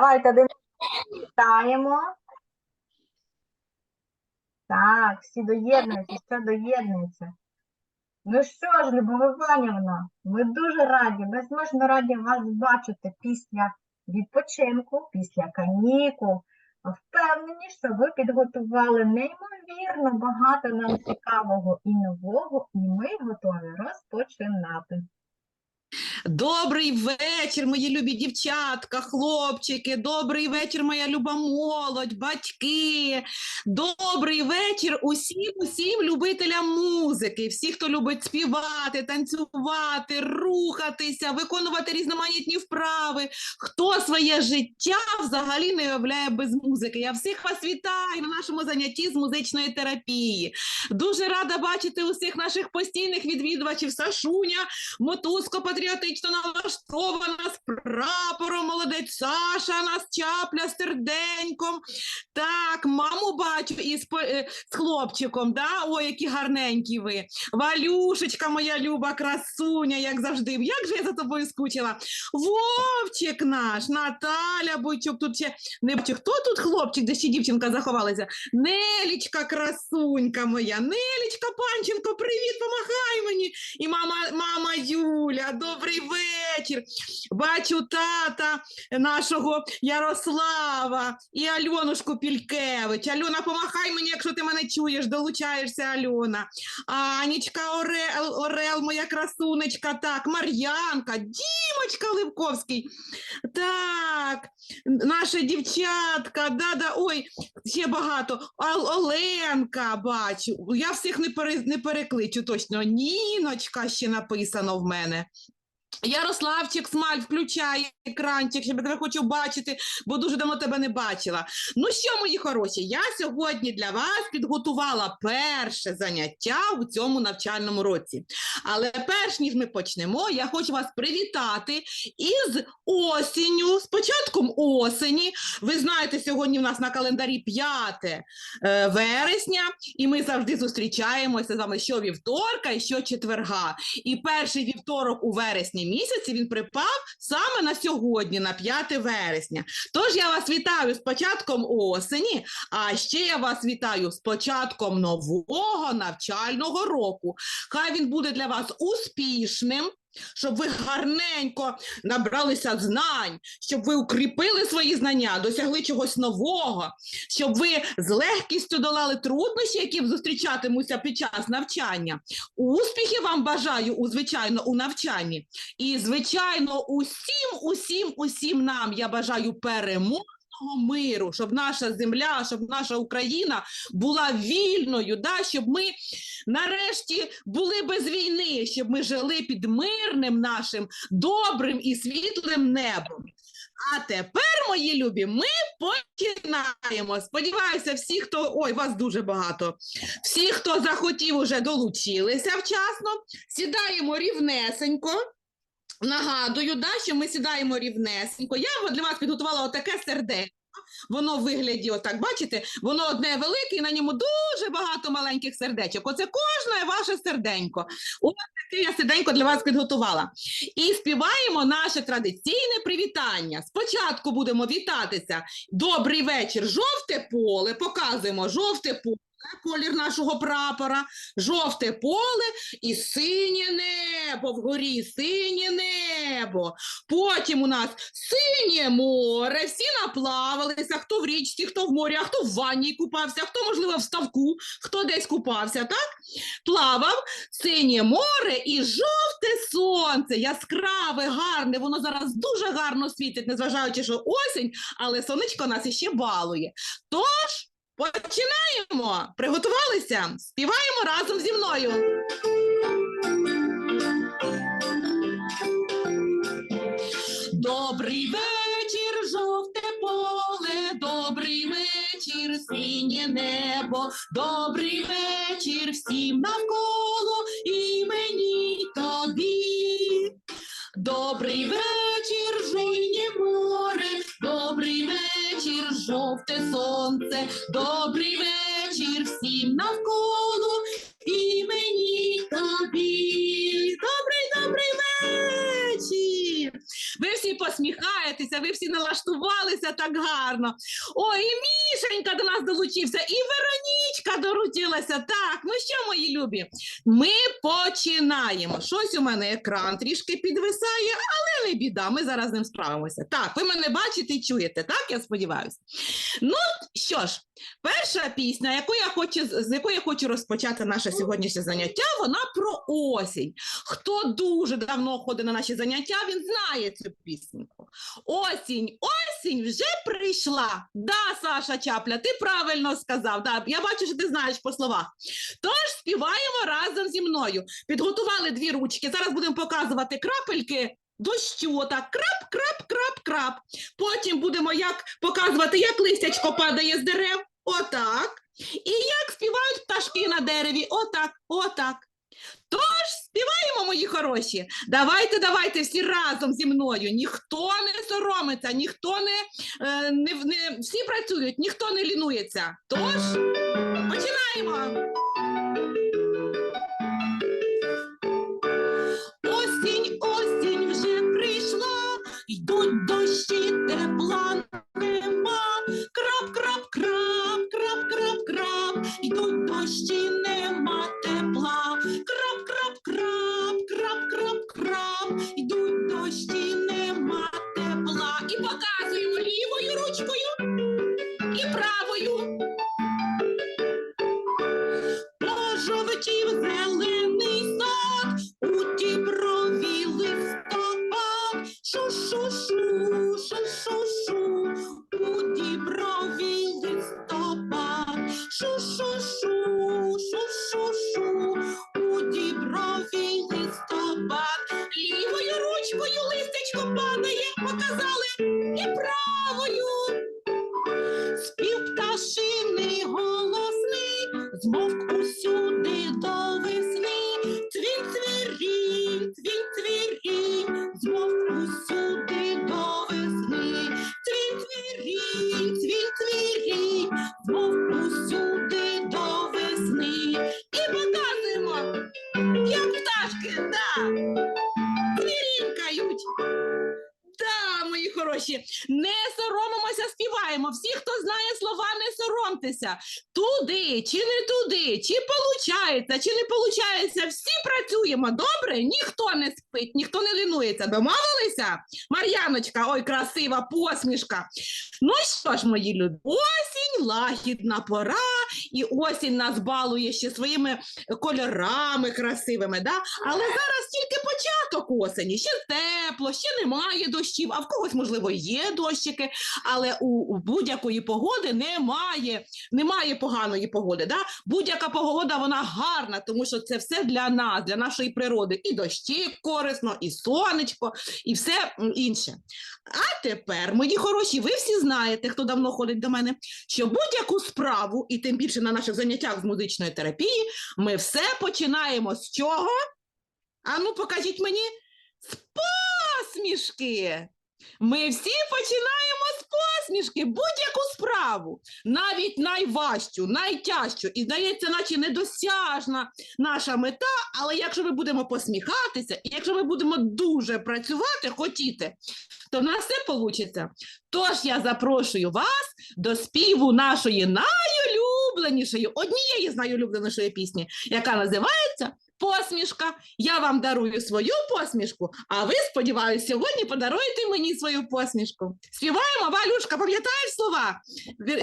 Давайте один вітаємо. Так, всі доєднуються, все доєднуються. Ну що ж, Любов Іванівна, ми дуже раді, безмежно раді вас бачити після відпочинку, після канікул. Впевнені, що ви підготували неймовірно багато нам цікавого і нового, і ми готові розпочинати. Добрий вечір, мої любі дівчатка, хлопчики. Добрий вечір, моя люба молодь, батьки. Добрий вечір усім, усім любителям музики, всі, хто любить співати, танцювати, рухатися, виконувати різноманітні вправи. Хто своє життя взагалі не уявляє без музики? Я всіх вас вітаю на нашому занятті з музичної терапії. Дуже рада бачити усіх наших постійних відвідувачів Сашуня, мотузко патріотично налаштована з прапором, молодець Саша нас чапля з серденьком. Так, маму бачу із е, з хлопчиком, да? Ой, які гарненькі ви. Валюшечка, моя люба красуня, як завжди. Як же я за тобою скучила? Вовчик наш, Наталя Бойчук, тут ще не. Хто тут хлопчик, де ще дівчинка заховалася? Нелічка, красунька моя, Нелічка Панченко, привіт, помахай мені. І мама, мама Юля, добрий вечір. Бачу тата нашого Ярослава і Альонушку Пількевич. Альона, помахай мені, якщо ти мене чуєш, долучаєшся, Альона. Анічка Орел, Орел, моя красунечка, так, Мар'янка, Дімочка Левковський. Так, наша дівчатка, да-да, ой, ще багато. Оленка, бачу. Я всіх не, пере, не перекличу точно. Ніночка ще написано в мене. Ярославчик Смаль, включай екранчик, щоб я тебе хочу бачити, бо дуже давно тебе не бачила. Ну що, мої хороші, я сьогодні для вас підготувала перше заняття у цьому навчальному році. Але перш ніж ми почнемо, я хочу вас привітати із осінню, з початком осені. Ви знаєте, сьогодні в нас на календарі 5 е, вересня, і ми завжди зустрічаємося з вами що вівторка і що четверга. І перший вівторок у вересні місяці він припав саме на сьогодні, на 5 вересня. Тож я вас вітаю з початком осені, а ще я вас вітаю з початком нового навчального року. Хай він буде для вас успішним. Щоб ви гарненько набралися знань, щоб ви укріпили свої знання, досягли чогось нового, щоб ви з легкістю долали труднощі, які зустрічатимуться під час навчання. Успіхів вам бажаю у звичайно у навчанні. І, звичайно, усім, усім, усім нам я бажаю перемоги. Миру, щоб наша земля, щоб наша Україна була вільною, да? щоб ми нарешті були без війни, щоб ми жили під мирним нашим добрим і світлим небом. А тепер, мої любі, ми починаємо. Сподіваюся, всі, хто ой, вас дуже багато. Всі, хто захотів, уже долучилися вчасно. Сідаємо рівнесенько. Нагадую, да, що ми сідаємо рівнесенько. Я для вас підготувала отаке сердечко. Воно в вигляді, отак, бачите, воно одне велике, і на ньому дуже багато маленьких сердечок. Оце кожне ваше серденько. Ось таке я серденько для вас підготувала. І співаємо наше традиційне привітання. Спочатку будемо вітатися. Добрий вечір, жовте поле. Показуємо жовте поле. Колір нашого прапора, жовте поле і синє небо вгорі, синє небо. Потім у нас синє море, всі наплавалися, хто в річці, хто в морі, а хто в ванні купався, хто, можливо, в ставку, хто десь купався, так? Плавав синє море і жовте сонце, яскраве, гарне, воно зараз дуже гарно світить, незважаючи, що осінь, але сонечко нас іще балує. Тож починаємо. Приготувалися? Співаємо разом зі мною. Добрий вечір, жовте поле, добрий вечір, синє небо, добрий вечір всім навколо і мені тобі. Добрий вечір, жовте сонце, добрий вечір всім навколо і мені тобі. Ви всі посміхаєтеся, ви всі налаштувалися так гарно. Ой, і Мішенька до нас долучився, і Веронічка долучилася. Так, ну що, мої любі, ми починаємо. Щось у мене екран трішки підвисає, але не біда, ми зараз з ним справимося. Так, ви мене бачите і чуєте, так? Я сподіваюся. Ну що ж, перша пісня, яку я хочу, з якої я хочу розпочати наше сьогоднішнє заняття, вона про осінь. Хто дуже давно ходить на наші заняття, він знає цю пісеньку. Осінь, осінь вже прийшла. Да, Саша Чапля, ти правильно сказав. Да, я бачу, що ти знаєш по словах. Тож співаємо разом зі мною. Підготували дві ручки. Зараз будемо показувати крапельки. Дощу, отак, крап, крап, крап, крап. Потім будемо як показувати, як листячко падає з дерев. Отак. І як співають пташки на дереві. Отак, отак. Тож співаємо, мої хороші. Давайте, давайте всі разом зі мною. Ніхто не соромиться, ніхто не, е, не, не всі працюють, ніхто не лінується. Тож починаємо. Ручкою листечко падає, показали, соромтеся. Туди, чи не туди, чи получається, чи не получається. Всі працюємо. Добре? Ніхто не спить, ніхто не лінується. Домовилися? Мар'яночка, ой, красива посмішка. Ну що ж, мої любі, осінь, лагідна пора, і осінь нас балує ще своїми кольорами красивими. Да? Але зараз тільки початок осені, ще тепло, ще немає дощів, а в когось, можливо, є дощики, але у, будь-якої погоди немає, немає поганої погоди. Да? Будь-яка погода вона гарна, тому що це все для нас, для нашої природи. І дощі корисно, і сонечко, і все інше. А тепер, мої хороші, ви всі знаєте, хто давно ходить до мене, що будь-яку справу, і тим більше на наших заняттях з музичної терапії, ми все починаємо з чого? А ну, покажіть мені з посмішки. Ми всі починаємо з посмішки, будь-яку справу, навіть найважчу, найтяжчу, і здається, наче недосяжна наша мета. Але якщо ми будемо посміхатися, і якщо ми будемо дуже працювати, хотіти, то в нас все вийде. Тож я запрошую вас до співу нашої найулюбленішої, однієї з найулюбленішої пісні, яка називається Посмішка. Я вам дарую свою посмішку, а ви, сподіваюся, сьогодні подаруєте мені свою посмішку. Співаємо, Валюшка, пам'ятаєш слова?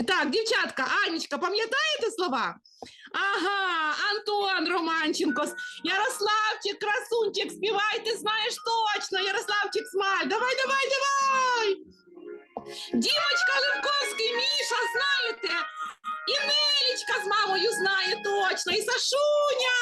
Так, дівчатка, Анічка, пам'ятаєте слова? Ага, Антон Романченко, Ярославчик, красунчик, співайте, знаєш точно, Ярославчик Смаль, давай, давай, давай! Дімочка Левковський, Міша, знаєте? І Нелічка з мамою знає точно, і Сашуня.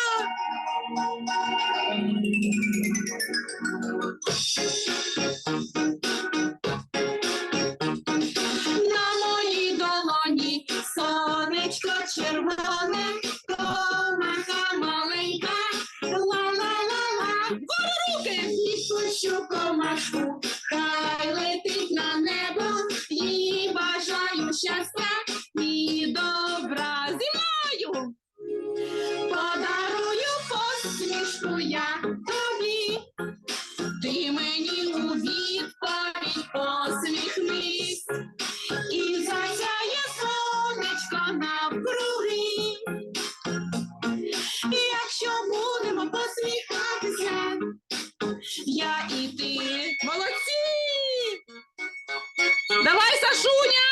Сашуня,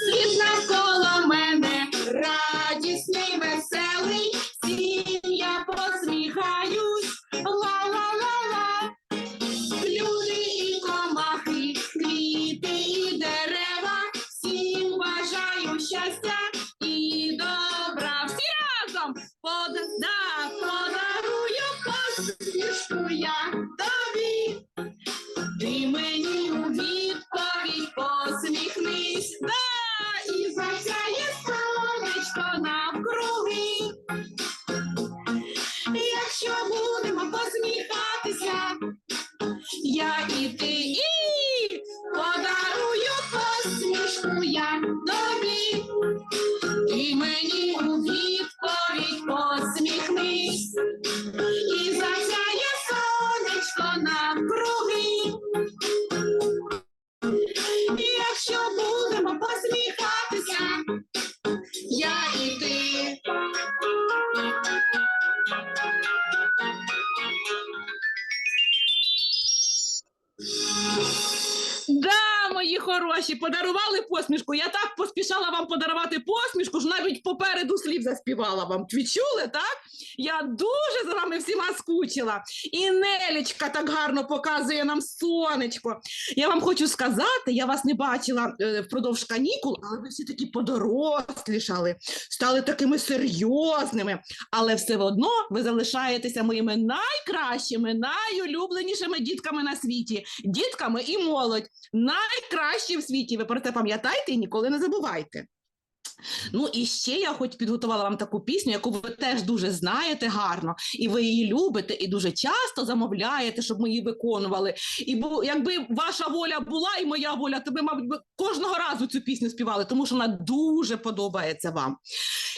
світ навколо мене радісне. Слів заспівала вам. Ви чули, так? Я дуже за вами всіма скучила. І Нелечка так гарно показує нам сонечко. Я вам хочу сказати, я вас не бачила е, впродовж канікул, але ви всі такі подорослішали, стали такими серйозними. Але все одно ви залишаєтеся моїми найкращими, найулюбленішими дітками на світі, дітками і молодь. Найкращі в світі. Ви про це пам'ятайте і ніколи не забувайте. Ну і ще я хоч підготувала вам таку пісню, яку ви теж дуже знаєте гарно, і ви її любите, і дуже часто замовляєте, щоб ми її виконували. І бу, якби ваша воля була і моя воля, то ми, мабуть, кожного разу цю пісню співали, тому що вона дуже подобається вам.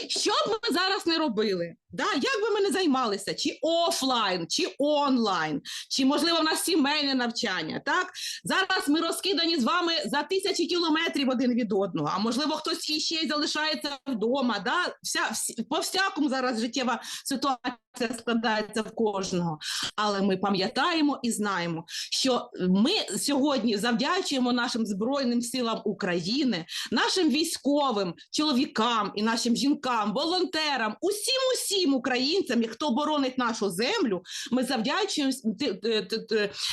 Що б ми зараз не робили? Да? Як би ми не займалися, чи офлайн, чи онлайн, чи можливо в нас сімейне навчання. Так зараз ми розкидані з вами за тисячі кілометрів один від одного. А можливо, хтось іще й залишається вдома. Да? Вся, всі, по всякому зараз життєва ситуація складається в кожного. Але ми пам'ятаємо і знаємо, що ми сьогодні завдячуємо нашим збройним силам України, нашим військовим, чоловікам і нашим жінкам, волонтерам, усім усім українцям, хто боронить нашу землю. Ми завдячуємо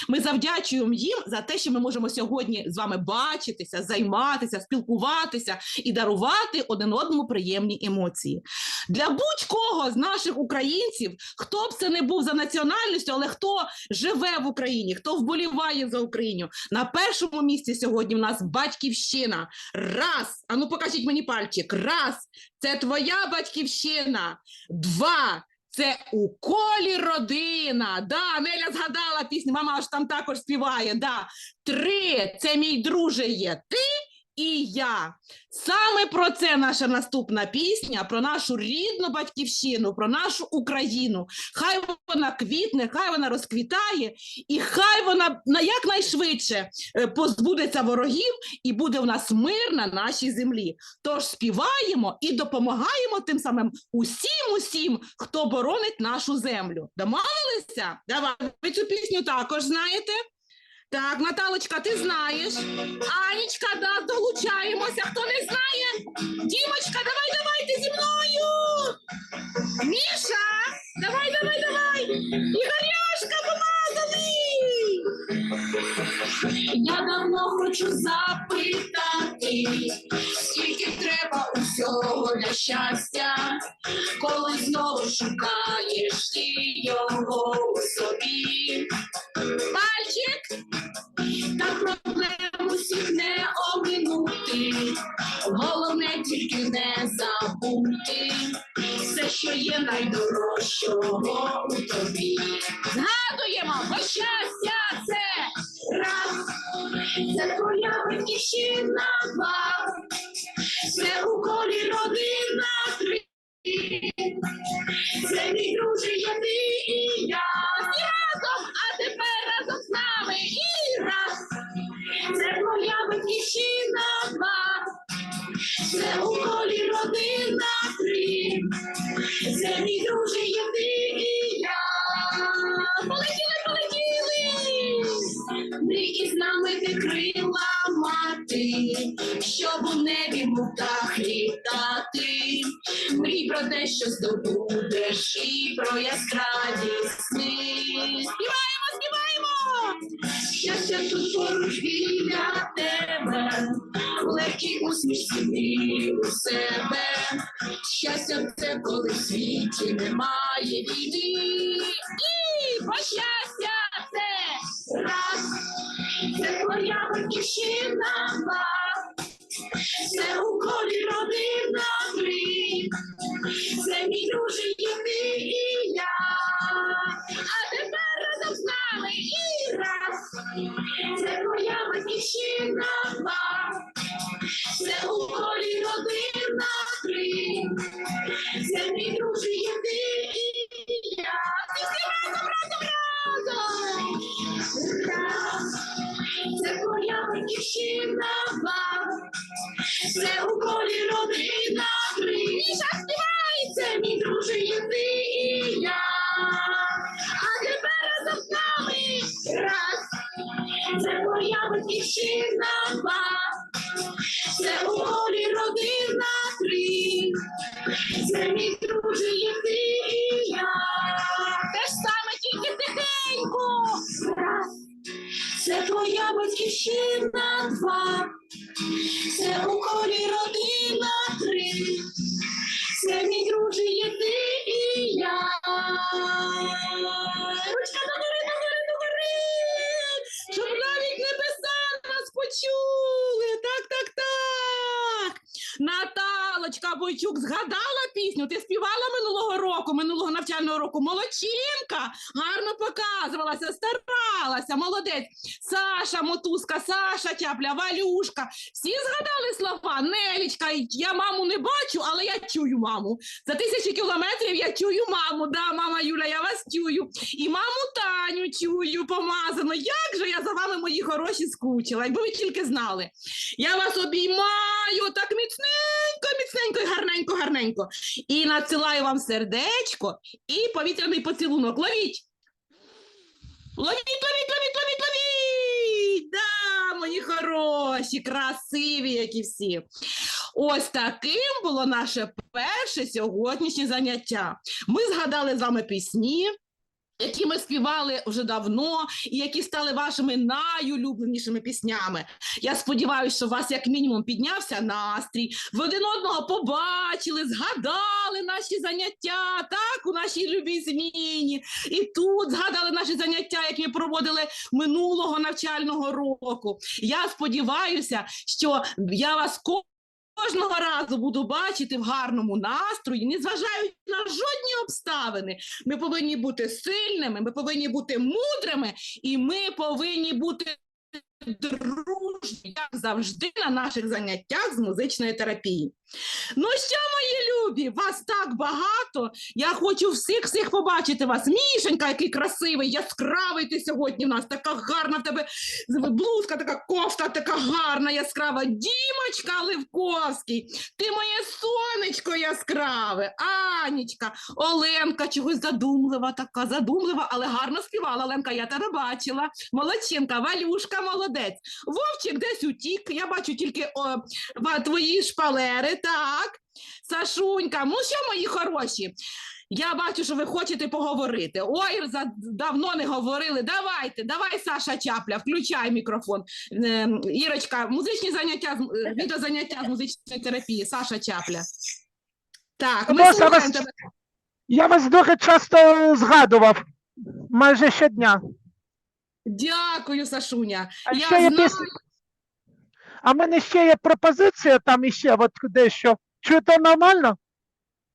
ми завдячуємо їм за те, що ми можемо сьогодні з вами бачитися, займатися, спілкуватися і дарувати один одному приємні емоції. Для будь-кого з наших українців, хто б це не був за національністю, але хто живе в Україні, хто вболіває за Україну. На першому місці сьогодні в нас батьківщина. Раз. А ну покажіть мені пальчик. Раз. Це твоя батьківщина. Два. Це у колі родина. Да, Неля згадала пісню, мама аж там також співає. Да. Три. Це мій друже є ти і я. Саме про це наша наступна пісня, про нашу рідну батьківщину, про нашу Україну. Хай вона квітне, хай вона розквітає, і хай вона на якнайшвидше е, позбудеться ворогів і буде в нас мир на нашій землі. Тож співаємо і допомагаємо тим самим усім, усім, хто боронить нашу землю. Домовилися? Давай, ви цю пісню також знаєте. Так, Наталочка, ти знаєш. Анічка, да, долучаємося. Хто не знає? Дімочка, давай, давайте зі мною. Міша, давай, давай, давай. Ігоряшка, помазали. Я давно хочу запитати, скільки треба усього для щастя, коли знову шукаєш його найдорожчого Мрій із нами ти крила мати, щоб у небі птах літати. Мрій про те, що здобудеш, і про яскраві сни. Співаємо, співаємо! Щастя тут поруч біля тебе, в легкій усмішці вірю в себе. Щастя це коли в світі немає війни. І бо щастя це раз, це твоя батьківщина два, це у колі родина мрій, це мій дружий ти і я. А тепер разом з нами і раз, це твоя батьківщина два, Ручка догори, догори, догори. Щоб навіть небеса нас почули. Так, так, так. Наталочка Бойчук згадала пісню. Ти співала минулого року, минулого навчального року. Молодчинка, гарно показувалася, старалася, молодець. Саша Мотузка, Саша Чапля, Валюшка. Всі згадали слова. Нелічка, я маму не бачу, але я чую маму. За тисячі кілометрів я чую маму. Да, мама Юля, я вас чую. І маму Таню чую помазано. Як же я за вами, мої хороші, скучила, якби ви тільки знали. Я вас обіймаю так міцненько, міцненько і гарненько, гарненько. І надсилаю вам сердечко і повітряний поцілунок. Ловіть! Ловіть, ловіть, ловіть, ловіть, ловіть! Да, мої хороші, красиві, які всі. Ось таким було наше перше сьогоднішнє заняття. Ми згадали з вами пісні, які ми співали вже давно, і які стали вашими найулюбленішими піснями. Я сподіваюся, що у вас як мінімум піднявся настрій. Ви один одного побачили, згадали наші заняття, так, у нашій любій зміні. І тут згадали наші заняття, які ми проводили минулого навчального року. Я сподіваюся, що я вас Кожного разу буду бачити в гарному настрої, незважаючи на жодні обставини. Ми повинні бути сильними, ми повинні бути мудрими, і ми повинні бути дружні, як завжди, на наших заняттях з музичної терапії. Ну що, мої любі, вас так багато. Я хочу всіх всіх побачити вас. Мішенька, який красивий, яскравий ти сьогодні в нас. Така гарна в тебе блузка, така кофта, така гарна, яскрава. Дімочка Левковський, ти моє сонечко яскраве. Анічка, Оленка чогось задумлива, така задумлива, але гарно співала. Оленка, я тебе бачила. Молодчинка, Валюшка, молодець. Вовчик десь утік. Я бачу тільки о, твої шпалери, так. Сашунька, ну що, мої хороші? Я бачу, що ви хочете поговорити. Ой, давно не говорили. Давайте, давай, Саша Чапля, включай мікрофон. Е, Ірочка, музичні заняття, е, відеозаняття з музичної терапії. Саша Чапля. Так, ми слухаємо вас- тебе. Я вас дуже часто згадував, майже щодня. Дякую, Сашуня. А Я ще знаю. пісня. А в мене ще є пропозиція там іще, от дещо. Чуєте нормально?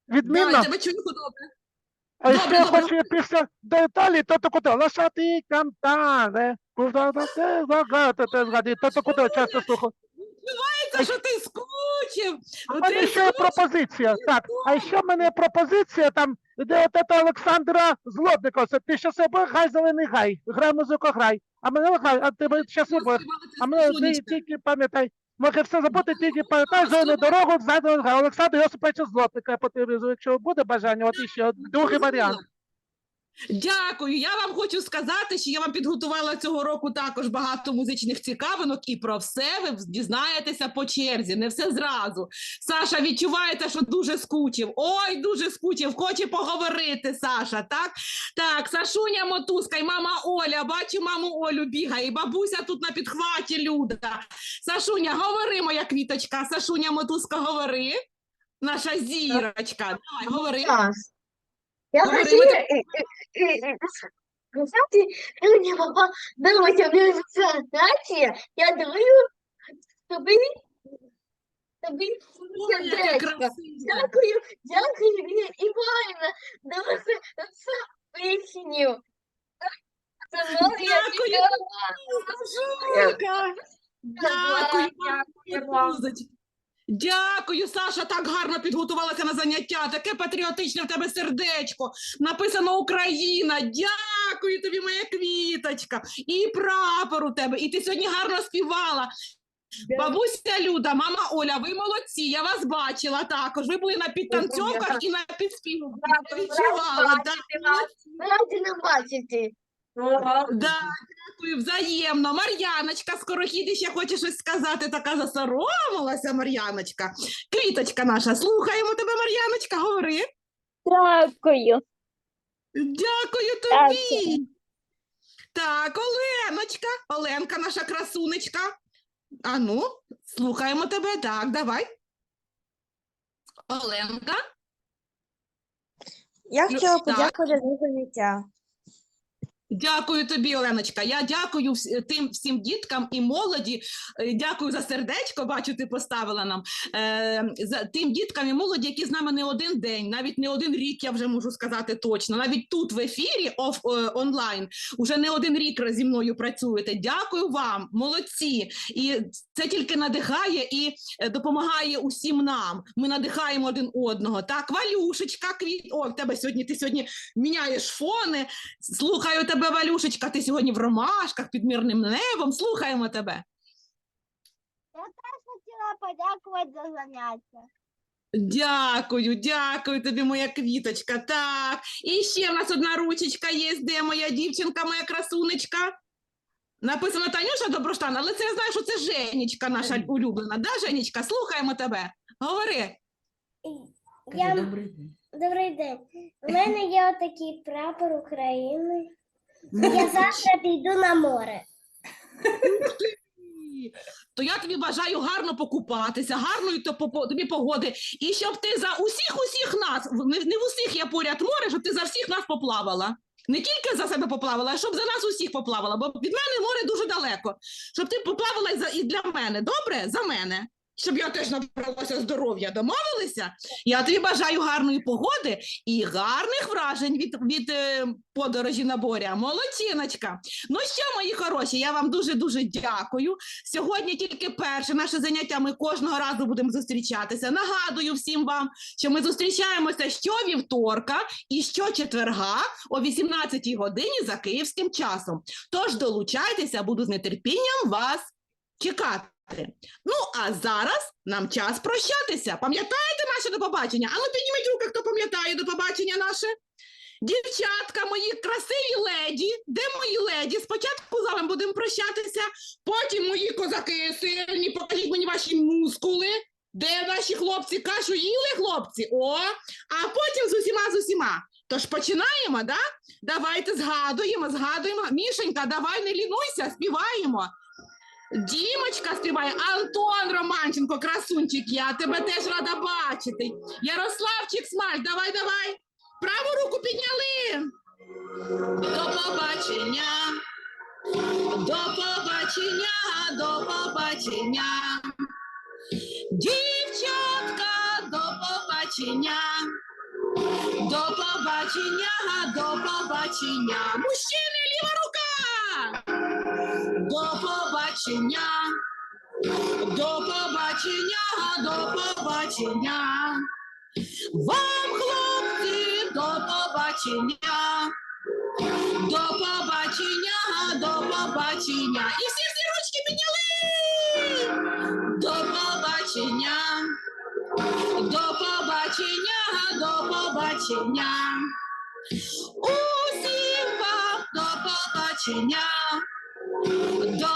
Да, я тебе чую добре. а добре, ще я добре. хочу після до Італії, то то куди? Лошати кантане. Куди ти загадати, то то куди часто слухаю. Це що ти скучив. А в Ти мене ще є пропозиція. Так, а ще в мене є пропозиція там, де от це Олександра Злотникова. Це Ти щас себе гай зелений гай. Грай музику, грай. А мене гай, а тебе щас не буде. А мене ти тільки пам'ятай. Може все забути, тільки пам'ятай зелену дорогу, ззаду гай. Олександр Йосипович Злотника якщо буде бажання, от іще другий варіант. Дякую. Я вам хочу сказати, що я вам підготувала цього року також багато музичних цікавинок, і про все ви дізнаєтеся по черзі, не все зразу. Саша, відчуваєте, що дуже скучив. Ой, дуже скучив, хоче поговорити, Саша. Так, так, Сашуня Мотузка і мама Оля. Бачу, маму Олю бігає, і бабуся тут на підхваті Люда. Сашуня, говори, моя квіточка. Сашуня Мотузка, говори. Наша зірочка. Давай, говори. Сейчас. Я Говори, хочу... ми э, э, э, э, Знаете, мне папа давайте мне знаете, я думаю, что вы, что вы Ой, яке сердечко. красиве. Дякую, дякую, Лілія Іванівна, дуже це поясню. Це нове я Дякую. чекала. Сашулька. Дякую, мамі Мотузочка. Дякую, Саша, так гарно підготувалася на заняття. Таке патріотичне в тебе сердечко. Написано Україна. Дякую тобі, моя квіточка. І прапор у тебе. І ти сьогодні гарно співала. Бабуся Люда, мама Оля, ви молодці. Я вас бачила також. Ви були на підтанцьовках і на підспівах. Я відчувала. Раді не бачити. Да, дякую, взаємно. Мар'яночка, скорохід ще хоче щось сказати, така засоромилася Мар'яночка. Квіточка наша, слухаємо тебе, Мар'яночка, говори. Дякую. Дякую Дякую. тобі. Так, Оленочка, Оленка, наша красунечка. Ану, слухаємо тебе. Так, давай. Оленка. Я хотіла так. подякувати за заняття. Дякую тобі, Оленочка. Я дякую тим всім діткам і молоді. Е, Дякую за сердечко. Бачу, ти поставила нам е, за тим діткам і молоді, які з нами не один день, навіть не один рік, я вже можу сказати точно. Навіть тут в ефірі оф, е, онлайн уже не один рік зі мною працюєте. Дякую вам, молодці. І це тільки надихає і допомагає усім нам. Ми надихаємо один одного. Так, Валюшечка, квіт. О, в тебе сьогодні ти сьогодні міняєш фони. Слухаю тебе, Валюшечка, ти сьогодні в ромашках під мирним небом. Слухаємо тебе. Я Хотіла подякувати за заняття. Дякую, дякую тобі, моя квіточка. Так, і ще в нас одна ручечка є, де моя дівчинка, моя красунечка. Написано Танюша Доброштан, але це я знаю, що це Женечка наша улюблена. Да, Женечка, слухаємо тебе. Говори. Я... Добрий день. У мене є отакий прапор України. Я завтра піду на море. То я тобі бажаю гарно покупатися, гарної тобі погоди, і щоб ти за усіх усіх нас, не, в усіх я поряд море, щоб ти за всіх нас поплавала. Не тільки за себе поплавала, а щоб за нас усіх поплавала, бо від мене море дуже далеко. Щоб ти поплавала і для мене, добре? За мене. Щоб я теж набралася здоров'я. Домовилися? Я тобі бажаю гарної погоди і гарних вражень від, від е, подорожі на боря. Молодчиночка. Ну що, мої хороші, я вам дуже-дуже дякую. Сьогодні тільки перше наше заняття. Ми кожного разу будемо зустрічатися. Нагадую всім вам, що ми зустрічаємося щовівторка і щочетверга о 18-й годині за київським часом. Тож долучайтеся, буду з нетерпінням вас чекати. Ну, а зараз нам час прощатися. Пам'ятаєте наше до побачення? Ану, підніміть руки, хто пам'ятає до побачення наше. Дівчатка, мої красиві леді. Де мої леді? Спочатку з вами будемо прощатися, потім мої козаки сильні, покажіть мені ваші мускули. Де наші хлопці кашу їли, хлопці? О, а потім з усіма з усіма. Тож починаємо, да? Давайте згадуємо, згадуємо. Мішенька, давай не лінуйся, співаємо. Дімочка співає, Антон Романченко, красунчик, я тебе теж рада бачити. Ярославчик Смаль, давай, давай. Праву руку підняли. До побачення. До побачення, до побачення. Дівчатка, до побачення. До побачення, до побачення. Мужчини, ліва рука. До побачення. До побачення, до побачення. Вам, хлопці, до побачення. До побачення, до побачення. І всі всі ручки підняли. До побачення. До побачення, до побачення. Усі побачення. До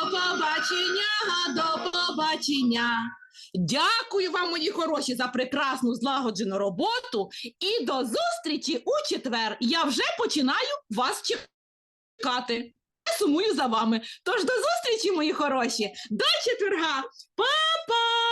побачення, до побачення. Дякую вам, мої хороші, за прекрасну злагоджену роботу. І до зустрічі у четвер. Я вже починаю вас чекати. Я сумую за вами. Тож до зустрічі, мої хороші. До четверга. Па-па!